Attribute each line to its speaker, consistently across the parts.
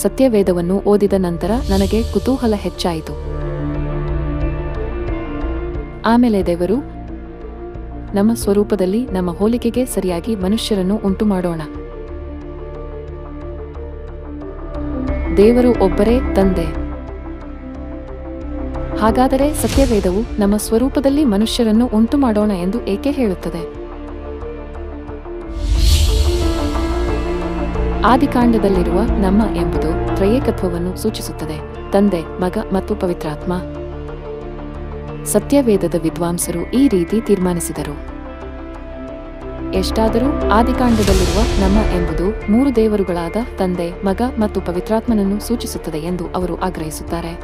Speaker 1: ಸತ್ಯವೇದವನ್ನು ಓದಿದ ನಂತರ ನನಗೆ ಕುತೂಹಲ ಹೆಚ್ಚಾಯಿತು. ಆಮೇಲೆ ದೇವರು, ನಮ್ಮ ಸ್ವರೂಪದಲ್ಲಿ ನಮ್ಮ ಹೋಲಿಕೆಗೆ ಸರಿಯಾಗಿ ಮನುಷ್ಯರನ್ನು ಉಂಟು ಮಾಡೋಣ ದೇವರು ಒಬ್ಬರೇ ತಂದೆ. ಹಾಗಾದರೆ ಸತ್ಯವೇದವು ನಮ್ಮ ಸ್ವರೂಪದಲ್ಲಿ ಮನುಷ್ಯರನ್ನು ಉಂಟು ಮಾಡೋಣ ಎಂದು ಏಕೆ ಹೇಳುತ್ತದೆ? ಆದಿಕಾಂಡದಲ್ಲಿರುವ ನಮ್ಮ ಎಂಬುದು ತ್ರಯೇಕತ್ವವನ್ನು ಸೂಚಿಸುತ್ತದೆ. ತಂದೆ, ಮಗ ಮತ್ತು ಪವಿತ್ರಾತ್ಮ. ಸತ್ಯವೇದದ ವಿದ್ವಾಂಸರು ಈ ರೀತಿ ತೀರ್ಮಾನಿಸಿದರು. ಎಷ್ಟಾದರೂ ಆದಿಕಾಂಡದಲ್ಲಿರುವ ನಮ್ಮ ಎಂಬುದು ಮೂರು ದೇವರುಗಳಾದ ತಂದೆ, ಮಗ ಮತ್ತು ಪವಿತ್ರಾತ್ಮನನ್ನು ಸೂಚಿಸುತ್ತದೆ ಎಂದು ಅವರು ಆಗ್ರಹಿಸುತ್ತಾರೆ.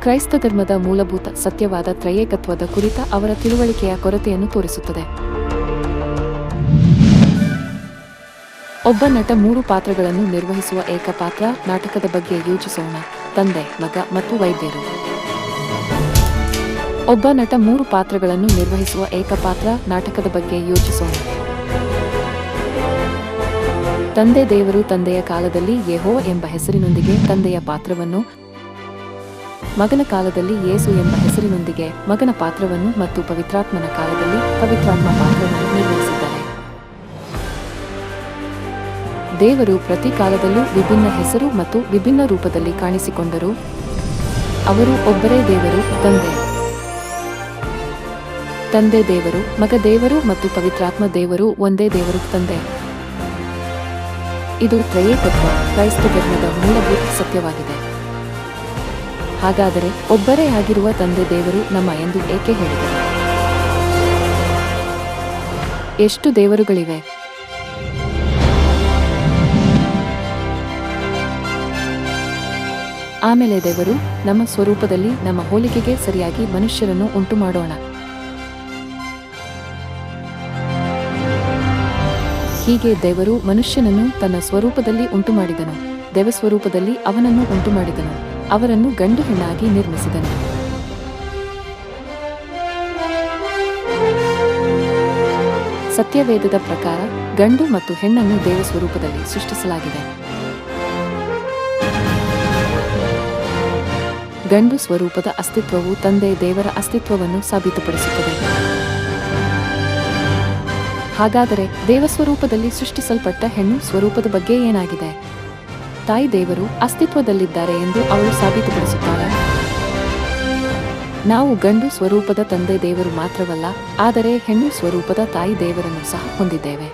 Speaker 1: ಕ್ರೈಸ್ತ ಧರ್ಮದ ಮೂಲಭೂತ ಸತ್ಯವಾದ ತ್ರಯೇಕತ್ವದ ಕುರಿತ ಅವರ ತಿಳುವಳಿಕೆಯ ಕೊರತೆಯನ್ನು ತೋರಿಸುತ್ತದೆ. ಒಬ್ಬ ನಟ ಮೂರು ಪಾತ್ರಗಳನ್ನು ನಿರ್ವಹಿಸುವ ಏಕಪಾತ್ರ ನಾಟಕದ ಬಗ್ಗೆ ಯೋಚಿಸೋಣ. ತಂದೆ, ಮಗ ಮತ್ತು ವೈದ್ಯರು. ಒಬ್ಬ ನಟ ಮೂರು ಪಾತ್ರಗಳನ್ನು ನಿರ್ವಹಿಸುವ ಏಕಪಾತ್ರ ನಾಟಕದ ಬಗ್ಗೆ ಯೋಚಿಸೋಣ. ತಂದೆ ದೇವರು ತಂದೆಯ ಕಾಲದಲ್ಲಿ ಯೆಹೋ ಎಂಬ ಹೆಸರಿನೊಂದಿಗೆ ತಂದೆಯ ಪಾತ್ರವನ್ನು, ಮಗನ ಕಾಲದಲ್ಲಿ ಯೇಸು ಎಂಬ ಹೆಸರಿನೊಂದಿಗೆ ಮಗನ ಪಾತ್ರವನ್ನು ಮತ್ತು ಪವಿತ್ರಾತ್ಮನ ಕಾಲದಲ್ಲಿ ಪವಿತ್ರಾತ್ಮ ಪಾತ್ರವನ್ನು ನಿರ್ವಹಿಸಿದ್ದಾರೆ ದೇವರು ಪ್ರತಿ ಕಾಲದಲ್ಲೂ ವಿಭಿನ್ನ ಹೆಸರು ಮತ್ತು ವಿಭಿನ್ನ ರೂಪದಲ್ಲಿ ಕಾಣಿಸಿಕೊಂಡರು. ಅವರು ಒಬ್ಬರೇ ದೇವರು, ತಂದೆ. ತಂದೆ ದೇವರು, ಮಗ ದೇವರು ಮತ್ತು ಪವಿತ್ರಾತ್ಮ ದೇವರು ಒಂದೇ ದೇವರು, ತಂದೆ. ಇದು ತ್ರಯೇಕತ್ವ ಕ್ರೈಸ್ತ ಧರ್ಮದ ಮೂಲಭೂತ ಸತ್ಯವಾಗಿದೆ. ಹಾಗಾದರೆ ಒಬ್ಬರೇ ಆಗಿರುವ ತಂದೆ ದೇವರು ನಮ್ಮ ಎಂದು ಏಕೆ ಹೇಳಿದರು? ಎಷ್ಟು ದೇವರುಗಳಿವೆ? ಆಮೇಲೆ ದೇವರು ನಮ್ಮ ಸ್ವರೂಪದಲ್ಲಿ ನಮ್ಮ ಹೋಲಿಕೆಗೆ ಸರಿಯಾಗಿ ಮನುಷ್ಯರನ್ನು ಉಂಟು ಮಾಡೋಣ ಹೀಗೆ ದೇವರು ಮನುಷ್ಯನನ್ನು ತನ್ನ ಸ್ವರೂಪದಲ್ಲಿ ಉಂಟು ಮಾಡಿದನು ದೇವಸ್ವರೂಪದಲ್ಲಿ ಅವನನ್ನು ಉಂಟು ಮಾಡಿದನು ಅವರನ್ನು ಗಂಡು ಹೆಣ್ಣಾಗಿ ನಿರ್ಮಿಸಿದನು. ಸತ್ಯವೇದದ ಪ್ರಕಾರ ಗಂಡು ಮತ್ತು ಹೆಣ್ಣನ್ನು ದೇವ ಸ್ವರೂಪದಲ್ಲಿ ಸೃಷ್ಟಿಸಲಾಗಿದೆ. ಗಂಡು ಸ್ವರೂಪದ ಅಸ್ತಿತ್ವವು ತಂದೆ ದೇವರ ಅಸ್ತಿತ್ವವನ್ನು ಸಾಬೀತುಪಡಿಸುತ್ತದೆ. ಹಾಗಾದರೆ ದೇವಸ್ವರೂಪದಲ್ಲಿ ಸೃಷ್ಟಿಸಲ್ಪಟ್ಟ ಹೆಣ್ಣು ಸ್ವರೂಪದ ಬಗ್ಗೆ ಏನಾಗಿದೆ? ತಾಯಿ ದೇವರು ಅಸ್ತಿತ್ವದಲ್ಲಿದ್ದಾರೆ ಎಂದು ಅವಳು ಸಾಬೀತುಪಡಿಸುತ್ತಾರೆ ನಾವು ಗಂಡು ಸ್ವರೂಪದ ತಂದೆ ದೇವರು ಮಾತ್ರವಲ್ಲ, ಆದರೆ ಹೆಣ್ಣು ಸ್ವರೂಪದ ತಾಯಿ ದೇವರನ್ನು ಸಹ ಹೊಂದಿದ್ದೇವೆ.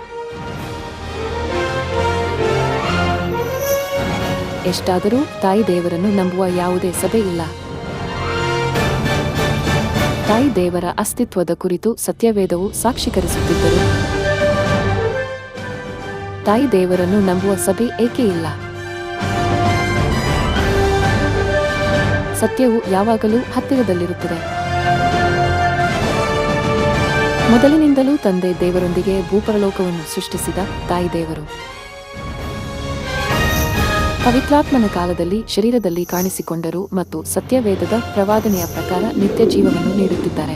Speaker 1: ಎಷ್ಟಾದರೂ ತಾಯಿ ದೇವರನ್ನು ನಂಬುವ ಯಾವುದೇ ಸಭೆ ಇಲ್ಲ. ತಾಯಿ ದೇವರ ಅಸ್ತಿತ್ವದ ಕುರಿತು ಸತ್ಯವೇದವು ಸಾಕ್ಷೀಕರಿಸುತ್ತಿದ್ದರು ತಾಯಿ ದೇವರನ್ನು ನಂಬುವ ಸಭೆ ಏಕೆ ಇಲ್ಲ? ಸತ್ಯವು ಯಾವಾಗಲೂ ಹತ್ತಿರದಲ್ಲಿರುತ್ತದೆ. ಮೊದಲಿನಿಂದಲೂ ತಂದೆ ದೇವರೊಂದಿಗೆ ಭೂಪರಲೋಕವನ್ನು ಸೃಷ್ಟಿಸಿದ ತಾಯಿ ದೇವರು. ಪವಿತ್ರಾತ್ಮನ ಕಾಲದಲ್ಲಿ ಶರೀರದಲ್ಲಿ ಕಾಣಿಸಿಕೊಂಡರು ಮತ್ತು ಸತ್ಯವೇದದ ಪ್ರವಾದನೆಯ ಪ್ರಕಾರ ನಿತ್ಯ ಜೀವವನ್ನು ನೀಡುತ್ತಿದ್ದಾರೆ.